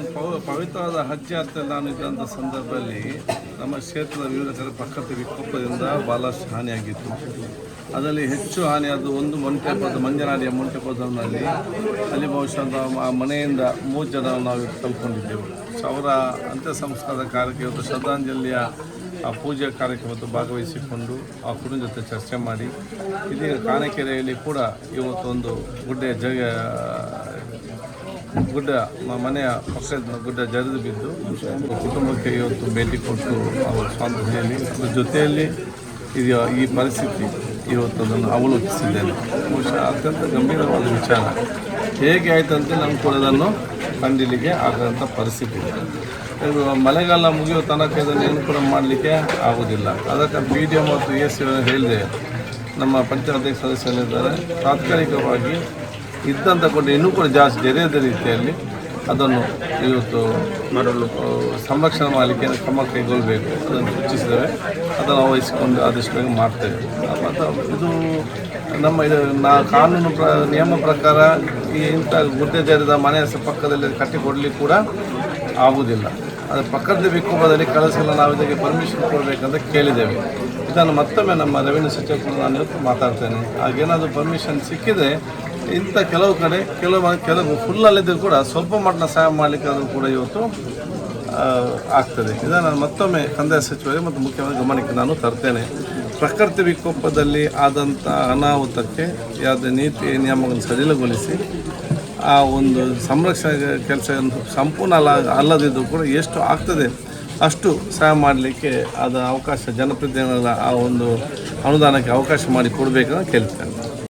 ನಾನು ಪವ- ಪವಿತ್ರವಾದ ಹಜ್ ಯಾತ್ರೆ ನಾನು ಇದ್ದಂಥ ಸಂದರ್ಭದಲ್ಲಿ ನಮ್ಮ ಕ್ಷೇತ್ರದ ವಿವಿಧ ಕಡೆ ಪ್ರಕೃತಿ ವಿಕೋಪದಿಂದ ಭಾಳಷ್ಟು ಹಾನಿಯಾಗಿತ್ತು ಅದರಲ್ಲಿ ಹೆಚ್ಚು ಹಾನಿಯಾದ ಒಂದು ಮೊಂಟೆಪದ ಮಂಜನಾಡಿಯ ಮೊಂಟೆಪದನಲ್ಲಿ ಅಲ್ಲಿ ಬಹುಶಃ ಆ ಮನೆಯಿಂದ ಮೂರು ಜನ ನಾವು ಕಲ್ಕೊಂಡಿದ್ದೆವು ಅವರ ಅಂತ್ಯ ಸಂಸ್ಕಾರದ ಇವತ್ತು ಶ್ರದ್ಧಾಂಜಲಿಯ ಆ ಪೂಜೆ ಕಾರ್ಯಕ್ರಮದ ಭಾಗವಹಿಸಿಕೊಂಡು ಆ ಕುಟುಂಬ ಜೊತೆ ಚರ್ಚೆ ಮಾಡಿ, ಇದೀಗ ಕಾಣಕೆರೆಯಲ್ಲಿ ಕೂಡ ಇವತ್ತೊಂದು ಗುಡ್ಡೆಯ ಜಗ ಗುಡ್ಡ ಮನೆಯ ಪಕ್ಕದ ಗುಡ್ಡ ಜರಿದು ಬಿದ್ದು ಕುಟುಂಬಕ್ಕೆ ಇವತ್ತು ಭೇಟಿ ಕೊಟ್ಟು ಅವರ ಸ್ವಾತಂತ್ರ್ಯದಲ್ಲಿ ಅದ್ರ ಜೊತೆಯಲ್ಲಿ ಇದು ಈ ಪರಿಸ್ಥಿತಿ ಇವತ್ತು ಅದನ್ನು ಅವಲೋಕಿಸಿದ್ದೇನೆ. ಬಹುಶಃ ಅತ್ಯಂತ ಗಂಭೀರವಾದ ವಿಚಾರ. ಹೇಗೆ ಆಯಿತಂತೆ ನಾನು ಕೂಡ ಅದನ್ನು ಕಂಡಿಲಿಕ್ಕೆ ಆಗದಂಥ ಪರಿಸ್ಥಿತಿ ಇದು. ಮಳೆಗಾಲ ಮುಗಿಯೋ ತನಕ ಇದನ್ನು ಏನು ಕೂಡ ಮಾಡಲಿಕ್ಕೆ ಆಗೋದಿಲ್ಲ. ಅದಕ್ಕೆ ಬಿ ಡಿ ಮತ್ತು ಎಸ್ ಹೇಳಿದೆ. ನಮ್ಮ ಪಂಚಾಯತ್ ಸದಸ್ಯರಿದ್ದಾರೆ. ತಾತ್ಕಾಲಿಕವಾಗಿ ಇದ್ದಂಥ ಕೂಡ ಇನ್ನೂ ಕೂಡ ಜಾಸ್ತಿ ಜರಿಯದ ರೀತಿಯಲ್ಲಿ ಅದನ್ನು ಇವತ್ತು ಮಾಡಲು ಸಂರಕ್ಷಣೆ ಮಾಡಲಿಕ್ಕೆ ಕ್ರಮ ಕೈಗೊಳ್ಳಬೇಕು ಅದನ್ನು ಸೂಚಿಸಿದ್ದೇವೆ. ಅದನ್ನು ವಹಿಸಿಕೊಂಡು ಆದಷ್ಟು ಬೇಗ ಮಾಡ್ತೇವೆ. ಮತ್ತು ಇದು ನಮ್ಮ ಇದು ನಾ ಕಾನೂನು ಪ್ರ, ನಿಯಮ ಪ್ರಕಾರ ಈ ಇಂಥ ಗುಡ್ಡೆ ಮನೆಯ ಪಕ್ಕದಲ್ಲಿ ಕಟ್ಟಿ ಕೊಡಲಿಕ್ಕೆ ಕೂಡ ಆಗುವುದಿಲ್ಲ. ಅದು ಪಕ್ಕದ ವಿಕೋಪದಲ್ಲಿ ಕಳಿಸಲು ನಾವು ಇದಕ್ಕೆ ಪರ್ಮಿಷನ್ ಕೊಡಬೇಕಂತ ಕೇಳಿದ್ದೇವೆ. ಇದನ್ನು ಮತ್ತೊಮ್ಮೆ ನಮ್ಮ ರೆವಿನ್ಯೂ ಸಚಿವ ನಾನು ಇವತ್ತು ಮಾತಾಡ್ತೇನೆ. ಹಾಗೇನಾದರೂ ಪರ್ಮಿಷನ್ ಸಿಕ್ಕಿದರೆ ಇಂಥ ಕೆಲವು ಕಡೆ, ಕೆಲವು ಕೆಲವು ಫುಲ್ಲಲ್ಲಿದ್ದರೂ ಕೂಡ ಸ್ವಲ್ಪ ಮಟ್ಟನ ಸಹಾಯ ಮಾಡಲಿಕ್ಕಾದರೂ ಕೂಡ ಇವತ್ತು ಆಗ್ತದೆ. ಇದನ್ನು ನಾನು ಮತ್ತೊಮ್ಮೆ ಕಂದಾಯ ಸಚಿವರಿಗೆ ಮತ್ತು ಮುಖ್ಯವಾಗಿ ಗಮನಕ್ಕೆ ನಾನು ತರ್ತೇನೆ. ಪ್ರಕೃತಿ ವಿಕೋಪದಲ್ಲಿ ಆದಂಥ ಅನಾಹುತಕ್ಕೆ ಯಾವುದೇ ನೀತಿ, ನಿಯಮಗಳನ್ನು ಸಡಿಲಗೊಳಿಸಿ, ಆ ಒಂದು ಸಂರಕ್ಷಣೆ ಕೆಲಸ ಸಂಪೂರ್ಣ ಅಲ್ಲ ಅಲ್ಲದಿದ್ದರೂ ಕೂಡ ಎಷ್ಟು ಆಗ್ತದೆ, ಅಷ್ಟು ಸಹಾಯ ಮಾಡಲಿಕ್ಕೆ ಆದ ಅವಕಾಶ, ಜನಪ್ರತಿನಿಧಿಗಳ ಆ ಒಂದು ಅನುದಾನಕ್ಕೆ ಅವಕಾಶ ಮಾಡಿ ಕೊಡಬೇಕಂತ ಕೇಳ್ತೇನೆ.